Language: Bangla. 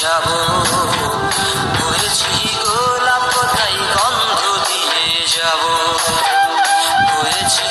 যাব। বলেছি গোলাপ কোথায় গন্ধ দিয়ে যাব। বলেছি